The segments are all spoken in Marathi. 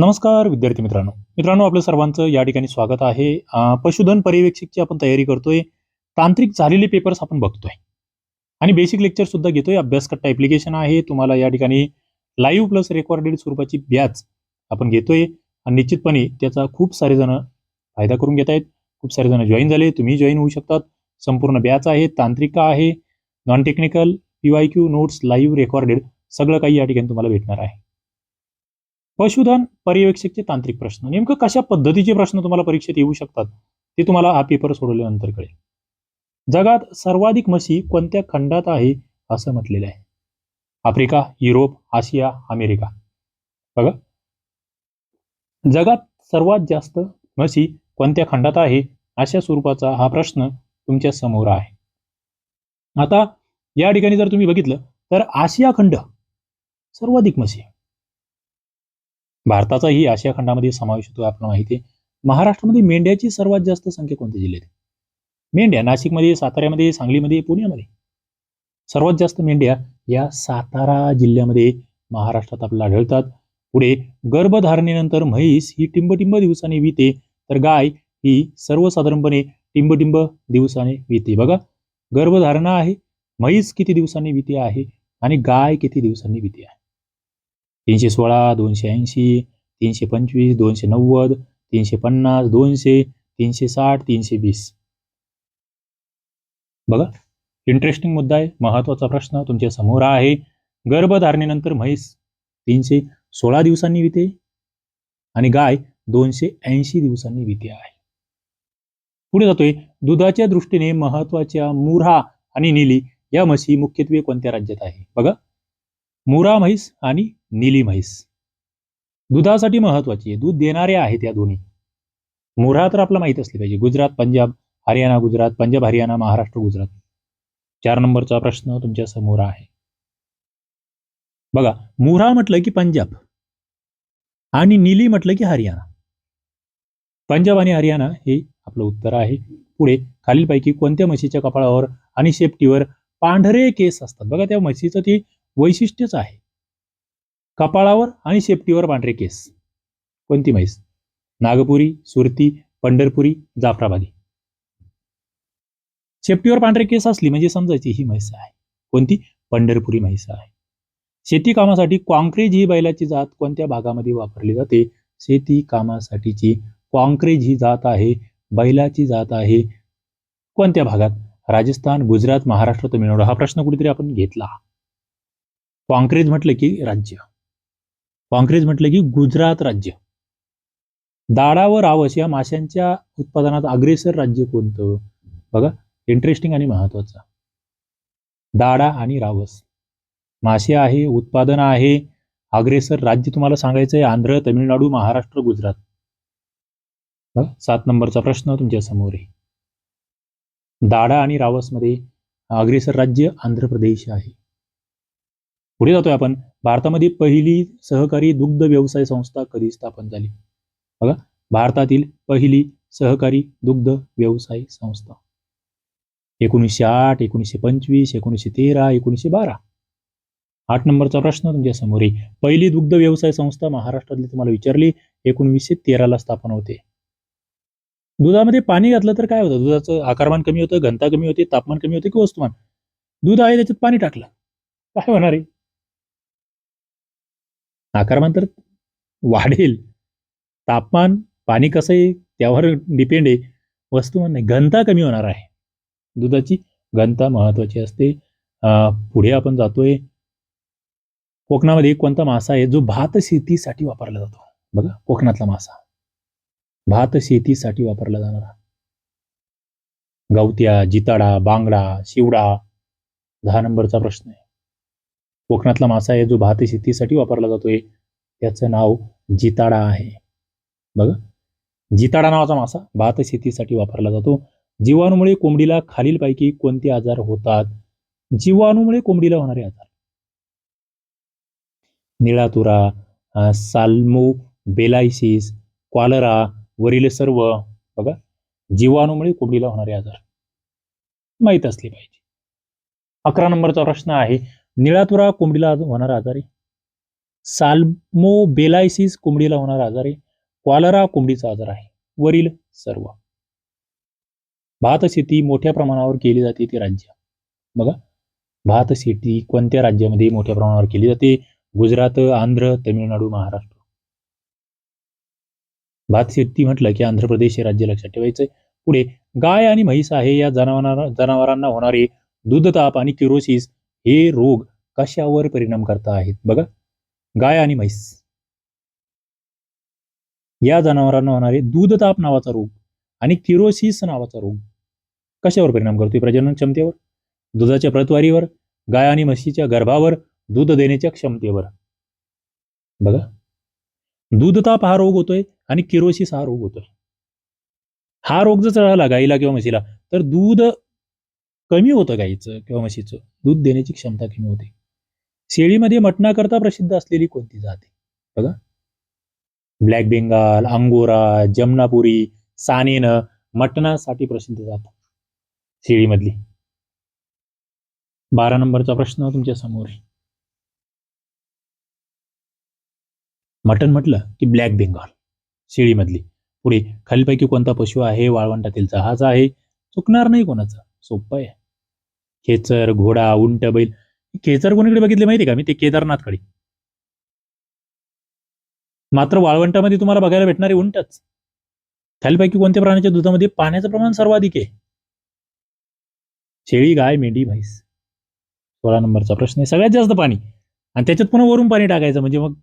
नमस्कार विद्यार्थी मित्रांनो. मित्रांनो आपलं सर्वांचं या ठिकाणी स्वागत आहे. पशुधन पर्यवेक्षकची आपण तयारी करतोय. तांत्रिक झालेले पेपर्स आपण बघतोय. आणि बेसिक लेक्चर सुद्धा घेतोय. अभ्यासकट्टा ऍप्लिकेशन आहे. तुम्हाला या ठिकाणी लाईव्ह प्लस रेकॉर्डेड स्वरूपाची बॅच आपण घेतोय. आणि निश्चितपणे त्याचा खूप सारे जण फायदा करून घेत आहेत. खूप सारे जण जॉईन झाले. तुम्ही जॉईन होऊ शकतात. संपूर्ण बॅच आहे. तांत्रिका आहे. Non technical P Y Q notes live recorded सगळं काही या ठिकाणी तुम्हाला भेटणार आहे. पशुधन पर्यवेक्षकचे तांत्रिक प्रश्न. नेमकं कशा पद्धतीचे प्रश्न तुम्हाला परीक्षेत येऊ शकतात ते तुम्हाला हा पेपर सोडवल्यानंतर कळेल. जगात सर्वाधिक म्हशी कोणत्या खंडात आहे असं म्हटलेलं आहे. Africa Europe Asia America. बघा. जगात सर्वात जास्त म्हशी कोणत्या खंडात आहे अशा स्वरूपाचा हा प्रश्न तुमच्यासमोर आहे. आता या ठिकाणी जर तुम्ही बघितलं तर आशिया खंड सर्वाधिक म्हशी भारताचाही आशिया खंडामध्ये समावेश होतो आपल्याला माहिती आहे. महाराष्ट्रामध्ये मेंढ्याची सर्वात जास्त संख्या कोणत्या जिल्ह्यात आहे? मेंढ्या नाशिकमध्ये साताऱ्यामध्ये सांगलीमध्ये पुण्यामध्ये. सर्वात जास्त मेंढ्या या सातारा जिल्ह्यामध्ये महाराष्ट्रात आपल्याला आढळतात. पुढे गर्भधारणेनंतर म्हैस ही टिंबटिंब दिवसाने विते तर गाय ही सर्वसाधारणपणे टिंबटिंब दिवसाने विते. बघा गर्भधारणा आहे म्हैस किती दिवसांनी विते आहे आणि गाय किती दिवसांनी विते आहे? तीनशे सोळा दोनशे ऐंशी तीनशे पंचवीस दोनशे नव्वद तीनशे पन्नास दोनशे तीनशे साठ तीनशे वीस. बघा इंटरेस्टिंग मुद्दा आहे महत्त्वाचा प्रश्न तुमच्यासमोर आहे. गर्भधारणेनंतर म्हैस तीनशे सोळा दिवसांनी विते आणि गाय दोनशे ऐंशी दिवसांनी विते आहे. पुढे जातोय दुधाच्या दृष्टीने महत्त्वाच्या मुऱ्हा आणि नीली या म्हशी मुख्यत्वे कोणत्या राज्यात आहे? बघा मुरा म्हैस आणि निली म्हैस. दुधासाठी महत्वाची आहे. दूध देणाऱ्या आहेत या दोन्ही. मुरा तर आपला माहीत असली पाहिजे. गुजरात पंजाब हरियाणा गुजरात पंजाब हरियाणा महाराष्ट्र गुजरात. चार नंबरचा प्रश्न तुमच्यासमोर आहे. बघा मुरा म्हटलं की पंजाब आणि निली म्हटलं की हरियाणा. पंजाब आणि हरियाणा हे आपलं उत्तर आहे. पुढे खालीलपैकी कोणत्या म्हशीच्या कपाळावर आणि शेपटीवर पांढरे केस असतात. बघा त्या म्हशीचं ते वैशिष्ट्यच आहे. कपाळावर आणि शेपटीवर पांढरे केस. कोणती म्हैस? नागपुरी सुरती पंढरपुरी जाफराबादी. शेपटीवर पांढरे केस असली म्हणजे समजायची ही म्हैस आहे. कोणती? पंढरपुरी म्हैस आहे. शेती कामासाठी कॉन्क्रेज ही बैलाची जात कोणत्या भागामध्ये वापरली जाते? शेती कामासाठीची कॉन्क्रेज ही जात आहे बैलाची जात आहे. कोणत्या भागात? राजस्थान गुजरात महाराष्ट्र तमिळनाडू हा प्रश्न कुठेतरी आपण घेतला. काँक्रीज म्हटलं की राज्य. काँक्रीज म्हटलं की गुजरात राज्य. दाडा व रावस या माशांच्या उत्पादनात अग्रेसर राज्य कोणतं? बघा इंटरेस्टिंग आणि महत्वाचं. दाडा आणि रावस. मासे आहे उत्पादन आहे अग्रेसर राज्य तुम्हाला सांगायचं आहे आंध्र तमिळनाडू महाराष्ट्र गुजरात. बघा सात नंबरचा प्रश्न तुमच्यासमोर आहे. दाडा आणि रावसमध्ये अग्रेसर राज्य आंध्र प्रदेश आहे. पुढे जातोय आपण. भारतामध्ये पहिली सहकारी दुग्ध व्यवसाय संस्था कधी स्थापन झाली? बघा भारतातील पहिली सहकारी दुग्ध व्यवसाय संस्था. एकोणीसशे आठ एकोणीसशे पंचवीस एकोणीसशे तेरा एकोणीसशे बारा. आठ नंबरचा प्रश्न तुमच्यासमोर आहे. पहिली दुग्ध व्यवसाय संस्था महाराष्ट्रातली तुम्हाला विचारली एकोणीसशे तेराला स्थापन होते. दुधामध्ये पाणी घातलं तर काय होतं? दुधाचं आकारमान कमी होतं घनता कमी होते तापमान कमी होते की वस्तुमान? दूध आहे त्याच्यात पाणी टाकलं. काय होणार आहे? आकारमान तर वाढेल. तापमान पाणी कसं आहे त्यावर डिपेंड आहे. वस्तुमान नाही घनता कमी होणार आहे. दुधाची घनता महत्वाची असते. अं, पुढे आपण जातोय. कोकणामध्ये कोणता मासा आहे जो भात शेतीसाठी वापरला जातो? बघा कोकणातला मासा. भात शेतीसाठी वापरला जाणारा. गवत्या जिताडा बांगडा शिवडा दहा नंबरचा प्रश्न आहे. कोकणातला मासा आहे जो भात शेतीसाठी वापरला जातोय. त्याचं नाव जिताडा आहे. बघा. जिताडा नावाचा मासा भात शेतीसाठी वापरला जातो. जीवाणूमुळे कोंबडीला खालीलपैकी कोणते आजार होतात? जीवाणूमुळे कोंबडीला होणारे आजार. निळा तुरा साल्मो बेलायसिस क्वालरा वरील सर्व. बघा. जीवाणूमुळे कोंबडीला होणारे आजार. माहीत असले पाहिजे. अकरा नंबरचा प्रश्न आहे. निळातुरा कोंबडीला होणारा आजार. आहे साल्मोबेलायसिस कोंबडीला होणारा आजार. आहे क्वालरा कोंबडीचा आजार आहे. वरील सर्व. भात शेती मोठ्या प्रमाणावर केली जाते ती राज्य. बघा. भात शेती कोणत्या राज्यामध्ये मोठ्या प्रमाणावर केली जाते? गुजरात आंध्र तमिळनाडू महाराष्ट्र. भात शेती म्हटलं की आंध्र प्रदेश हे राज्य लक्षात ठेवायचंय. पुढे गाय आणि म्हैस आहे या जनावरांना जनावरांना होणारे दूधताप आणि किरोसिस हे रोग कशावर परिणाम करत आहेत? बघा. गाय आणि म्हैस. या जनावरांना होणारे दूधताप नावाचा रोग आणि किरोसिस नावाचा रोग कशावर परिणाम करतोय प्रजनन क्षमतेवर? दुधाच्या प्रतवारीवर गाय आणि म्हशीच्या गर्भावर दूध देण्याच्या क्षमतेवर. बघा. दूधताप हा रोग होतोय आणि किरोसिस हा रोग होतोय. हा रोग जर चढाला गाईला किंवा म्हशीला तर दूध कमी होतं गाईचं किंवा म्हशीचं. दूध देण्याची क्षमता कमी होते. शेळीमध्ये मटणाकरता प्रसिद्ध असलेली कोणती जात आहे? बघा. ब्लॅक बेंगाल अंगोरा जमनापुरी सानेन मटणासाठी प्रसिद्ध जात. शेळीमधली. बारा नंबरचा प्रश्न तुमच्यासमोर. आहे मटण म्हटलं की ब्लॅक बेंगाल. शेळीमधली. पुढे खालीपैकी कोणता पशु आहे? वाळवंटातील जहाज आहे. चुकणार नाही कोणाचं. सोपं आहे. खेचर घोडा उंट बैल. खेचर कोणीकडे बघितले माहिती का? मी ते केदारनाथकडे मात्र वाळवंटामध्ये तुम्हाला बघायला भेटणारे उंटच. खालीपैकी कोणत्या प्राण्याच्या दुधामध्ये पाण्याचं प्रमाण सर्वाधिक आहे? शेळी गाय मेंढी म्हैस. सोळा नंबरचा प्रश्न आहे. सगळ्यात जास्त पाणी. आणि त्याच्यात पुन्हा वरून पाणी टाकायचं म्हणजे मग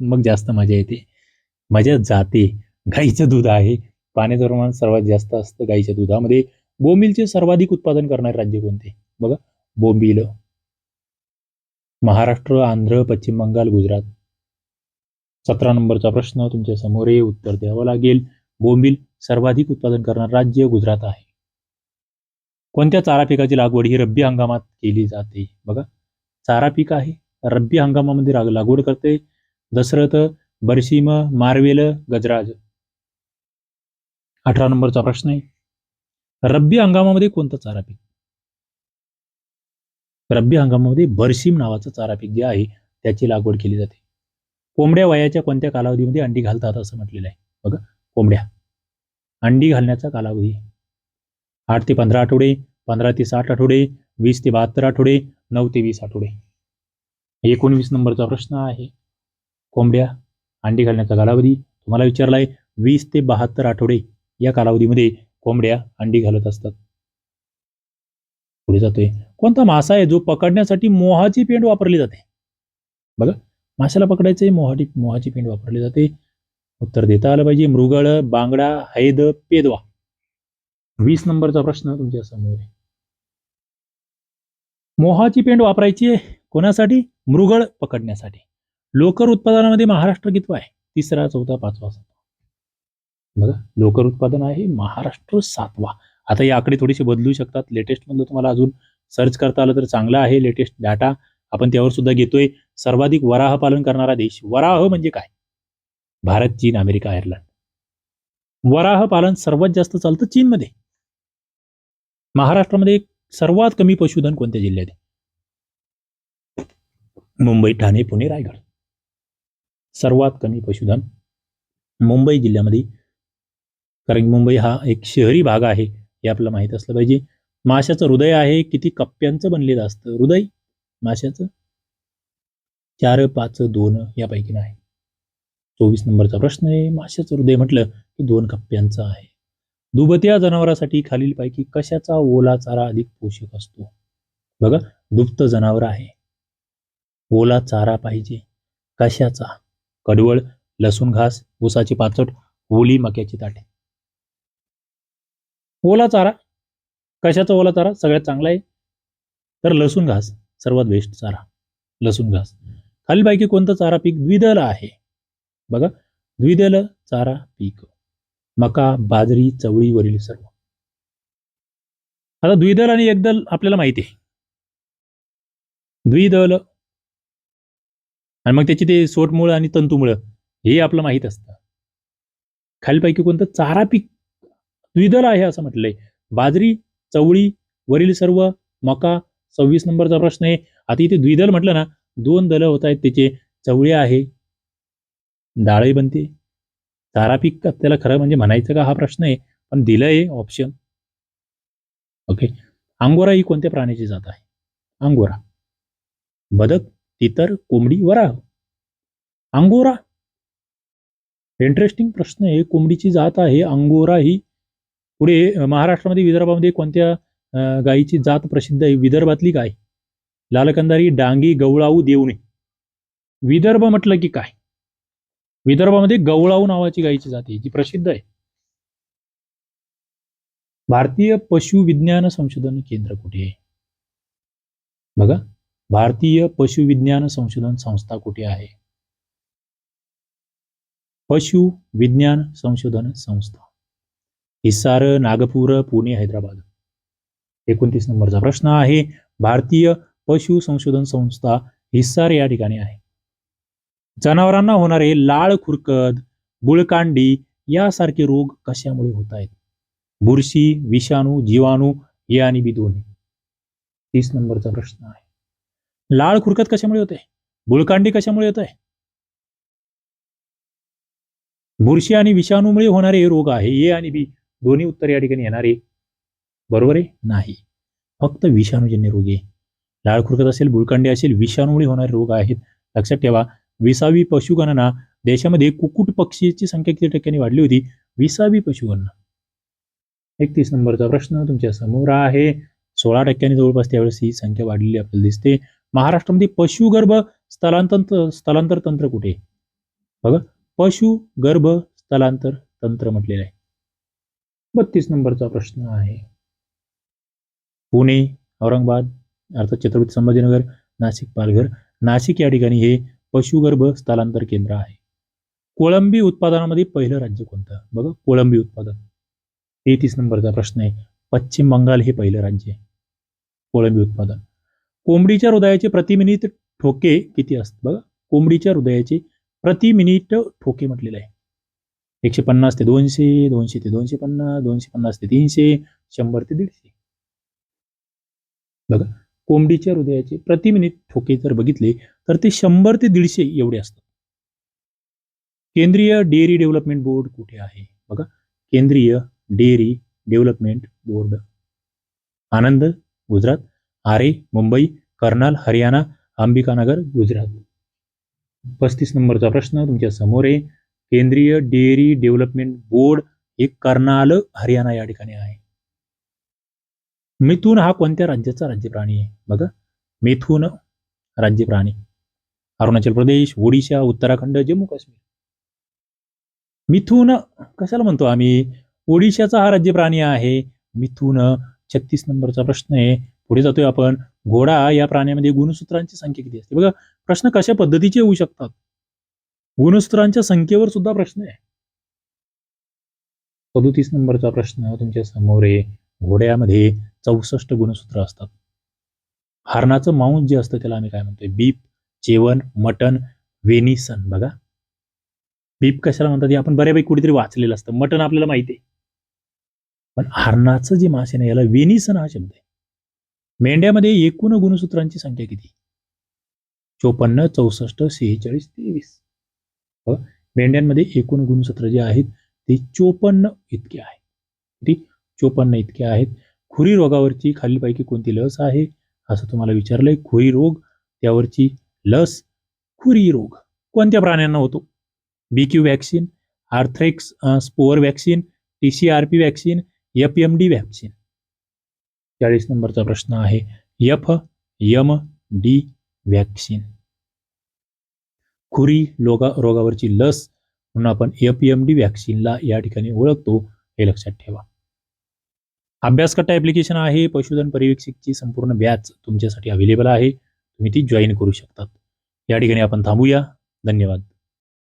मग जास्त मजा येते. मजा जाते. गाईचं दूध आहे. पाण्याचं प्रमाण सर्वात जास्त असतं गाईच्या दुधामध्ये. बोंबीलचे सर्वाधिक उत्पादन करणारे राज्य कोणते? बघा बोंबील महाराष्ट्र आंध्र पश्चिम बंगाल गुजरात. सतरा नंबरचा प्रश्न तुमच्यासमोर आहे उत्तर द्यावं लागेल. बोंबील सर्वाधिक उत्पादन करणारे राज्य गुजरात आहे. कोणत्या चारा पिकाची लागवड ही रब्बी हंगामात केली जाते? बघा चारा पीक आहे रब्बी हंगामामध्ये लागवड करते. दशरथ बरशिम मार्वेल गजराज. अठरा नंबरचा प्रश्न आहे. रब्बी हंगामामध्ये कोणतं चारा पीक? रब्बी हंगामामध्ये बरशिम नावाचं चारा पीक जे आहे त्याची लागवड केली जाते. कोंबड्या वयाच्या कोणत्या कालावधीमध्ये अंडी घालतात असं म्हटलेलं आहे? बघा कोंबड्या. अंडी घालण्याचा कालावधी. आठ ते पंधरा आठवडे पंधरा ते साठ आठवडे वीस ते बहात्तर आठवडे नऊ ते वीस आठवडे. एकोणवीस नंबरचा प्रश्न आहे. कोंबड्या अंडी घालण्याचा कालावधी. तुम्हाला विचारला आहे वीस ते बहात्तर आठवडे या कालावधीमध्ये कोंबड्या अंडी घालत असतात. पुढे जातोय. कोणता मासा आहे जो पकडण्यासाठी मोहाची पेंड वापरली जाते? बघा माशाला पकडायचे मोहाटी मोहाची पेंड वापरली जाते. उत्तर देता आलं पाहिजे मृगळ बांगडा हैद पेदवा. वीस नंबरचा प्रश्न तुमच्यासमोर आहे. मोहाची पेंड वापरायची आहे कोणासाठी? मृगळ पकडण्यासाठी. लोकर उत्पादनामध्ये महाराष्ट्र कितवा आहे? तिसरा चौथा पाचवा असा. बघा लोकर उत्पादन आहे महाराष्ट्र सातवा. आता या आकडे थोडेसे बदलू शकतात. लेटेस्ट म्हणलं तुम्हाला अजून सर्च करता आलं तर चांगलं आहे लेटेस्ट डाटा आपण त्यावर सुद्धा घेतोय. सर्वाधिक वराह पालन करणारा देश. वराह म्हणजे काय? भारत चीन अमेरिका आयर्लंड. वराह पालन सर्वात जास्त चालतं चीनमध्ये. महाराष्ट्रामध्ये सर्वात कमी पशुधन कोणत्या जिल्ह्यात आहे? मुंबई ठाणे पुणे रायगड. सर्वात कमी पशुधन मुंबई जिल्ह्यामध्ये कारण की मुंबई हा एक शहरी भाग आहे हे आपल्याला माहीत असलं पाहिजे. माशाचं हृदय आहे किती कप्प्यांचं बनलेलं असतं. हृदय? माशाचं? चार पाच दोन यापैकी नाही. चोवीस नंबरचा प्रश्न आहे. माशाचं हृदय म्हटलं की दोन कप्प्यांचं आहे. दुभत्या जनावरासाठी खालीलपैकी कशाचा ओला चारा अधिक पोषक असतो? बघा दुप्त जनावर आहे. ओला चारा पाहिजे. कशाचा? कडवळ लसूण घास ऊसाची पाचट ओली मक्याची ताटे. ओला चारा. कशाचा ओला चारा? सगळ्यात चांगला आहे. तर लसूण घास. सर्वात बेस्ट चारा. लसूण घास. खालीलपैकी कोणतं चारा पीक द्विदल आहे? बघा. द्विदल चारा पीक. मका बाजरी चवळीवरील सर्व. आता द्विदल आणि एकदल आपल्याला माहिती आहे. द्विदल. आणि मग त्याची ते सोटमुळं आणि तंतुमुळं हे आपलं माहीत असतं. खालीलपैकी कोणतं चारा पीक द्विदल आहे असं म्हटलंय. बाजरी चवळी वरील सर्व मका सव्वीस नंबरचा प्रश्न आहे. आता इथे द्विदल म्हटलं ना दोन दल होत आहेत त्याचे चवळी आहे डाळही बनते. चारा पीक त्याला खरं म्हणजे म्हणायचं का हा प्रश्न आहे पण दिलंय ऑप्शन ओके अंगोरा ही कोणत्या प्राण्याची जात आहे? अंगोरा. बदक तितर कोंबडी वराह. अंगोरा. इंटरेस्टिंग प्रश्न आहे कोंबडीची जात आहे अंगोरा ही पुढे महाराष्ट्रामध्ये विदर्भामध्ये कोणत्या गायीची जात प्रसिद्ध आहे? विदर्भातली गाय लालकंदारी डांगी गवळाऊ देवणे. विदर्भ म्हटलं की काय? विदर्भामध्ये गवळाऊ नावाची गायीची जात आहे जी प्रसिद्ध आहे. भारतीय पशु विज्ञान संशोधन केंद्र कुठे आहे? बघा भारतीय पशुविज्ञान संशोधन संस्था कुठे आहे? पशु विज्ञान संशोधन संस्था. हिसार नागपूर पुणे हैदराबाद. एकोणतीस नंबरचा प्रश्न आहे भारतीय पशु संशोधन संस्था हिसार या ठिकाणी आहे. जनावरांना होणारे लाळ खुरकद बुळकांडी यासारखे रोग कशामुळे होत आहेत बुरशी विषाणू जीवाणू हे आणि बी दोन्ही. तीस नंबरचा प्रश्न आहे. लाळ खुरकत कशामुळे होते? बुळकांडी कशामुळे होत? आहे बुरशी आणि विषाणूमुळे होणारे हे रोग आहे ए आणि बी. दोन्ही उत्तर या ठिकाणी येणारे बरोबर आहे नाही. फक्त विषाणूजन्य रोग आहे. लाळ खुरकत असेल बुळकांडी असेल विषाणूमुळे होणारे रोग आहेत. लक्षात ठेवा विसावी पशुगणना देशामध्ये कुकुट पक्षीची संख्या किती टक्क्यांनी वाढली होती? विसावी पशुगणना. एकतीस नंबरचा प्रश्न तुमच्यासमोर आहे. सोळा टक्क्यांनी जवळपास त्यावेळेस ही संख्या वाढलेली आपल्याला दिसते. महाराष्ट्रामध्ये पशुगर्भ स्थलांतर स्थलांतर तंत्र कुठे? आहे? बघा पशुगर्भ स्थलांतर तंत्र म्हटलेलं आहे. बत्तीस नंबरचा प्रश्न आहे. पुणे औरंगाबाद अर्थात छत्रपती संभाजीनगर नाशिक पालघर. नाशिक या ठिकाणी हे पशुगर्भ स्थलांतर केंद्र आहे. कोळंबी उत्पादनामध्ये पहिलं राज्य कोणतं? बघा कोळंबी उत्पादन. तेहतीस नंबरचा प्रश्न आहे. पश्चिम बंगाल हे पहिलं राज्य आहे. कोळंबी उत्पादन. कोंबडीच्या हृदयाचे प्रति मिनिट ठोके किती असतात? बघा कोंबडीच्या हृदयाचे प्रति मिनिट ठोके म्हटलेले आहे. एकशे पन्नास ते दोनशे दोनशे ते दोनशे पन्नास दोनशे पन्नास ते तीनशे शंभर ते दीडशे. बघा कोंबडीच्या हृदयाचे प्रति मिनिट ठोके जर बघितले तर ते शंभर ते दीडशे एवढे असतात. केंद्रीय डेअरी डेव्हलपमेंट बोर्ड कुठे आहे? बघा केंद्रीय dairy development board. Anand Gujarat. Aarey Mumbai. Karnal Haryana. Ambikanagar Gujarat. पस्तीस नंबरचा प्रश्न तुमच्यासमोर आहे. केंद्रीय डेअरी डेव्हलपमेंट बोर्ड हे कर्नाल हरियाणा या ठिकाणी आहे. मिथून हा कोणत्या राज्याचा राज्य प्राणी आहे? बघा मिथून राज्य प्राणी अरुणाचल प्रदेश ओडिशा उत्तराखंड जम्मू काश्मीर. मिथून कशाला म्हणतो आम्ही? ओडिशाचा हा राज्य प्राणी आहे. मिथून छत्तीस नंबरचा प्रश्न आहे. पुढे जातोय आपण. घोडा या प्राण्यामध्ये गुणसूत्रांची संख्या किती असते? बघा प्रश्न कशा पद्धतीचे होऊ शकतात? गुणसूत्रांच्या संख्येवर सुद्धा प्रश्न आहे. सदोतीस नंबरचा प्रश्न तुमच्यासमोर आहे. घोड्यामध्ये चौसष्ट गुणसूत्र असतात. हरणाचं मांस जे असतं त्याला आम्ही काय म्हणतोय? बीप जेवण मटन वेनिसन बघा. बीप कशाला म्हणतात? हे आपण बऱ्यापैकी कुठेतरी वाचलेलं असतं. मटन आपल्याला माहिती आहे. पण हरणाचं जे मासे आहे ना याला वेनिसन हा शब्द आहे. मेंढ्यामध्ये एकूण गुणसूत्रांची संख्या किती? चोपन्न चौसष्ट सेहेचाळीस तेवीस. मेंढ्यांमध्ये एकूण गुणसूत्र जे आहेत ते चोपन्न इतके आहे किती चोपन्न इतके आहेत. खुरी रोगावरची खालीलपैकी कोणती लस आहे? असं तुम्हाला विचारलंय. खुरी रोग त्यावरची लस खुरी रोग. कोणत्या प्राण्यांना होतो? B Q vaccine anthrax spore vaccine T C R P vaccine F M D vaccine चाळीस नंबरचा प्रश्न आहे. एफ यम डी वॅक्सिन खुरी लोगा रोगावरची लस म्हणून आपण एफ एम डी व्हॅक्सिनला या ठिकाणी ओळखतो हे लक्षात ठेवा. अभ्यासकट्टा ॲप्लिकेशन आहे पशुधन पर्यवेक्षकची संपूर्ण बॅच तुमच्यासाठी अवेलेबल आहे तुम्ही ती जॉईन करू शकतात. या ठिकाणी आपण थांबूया. धन्यवाद.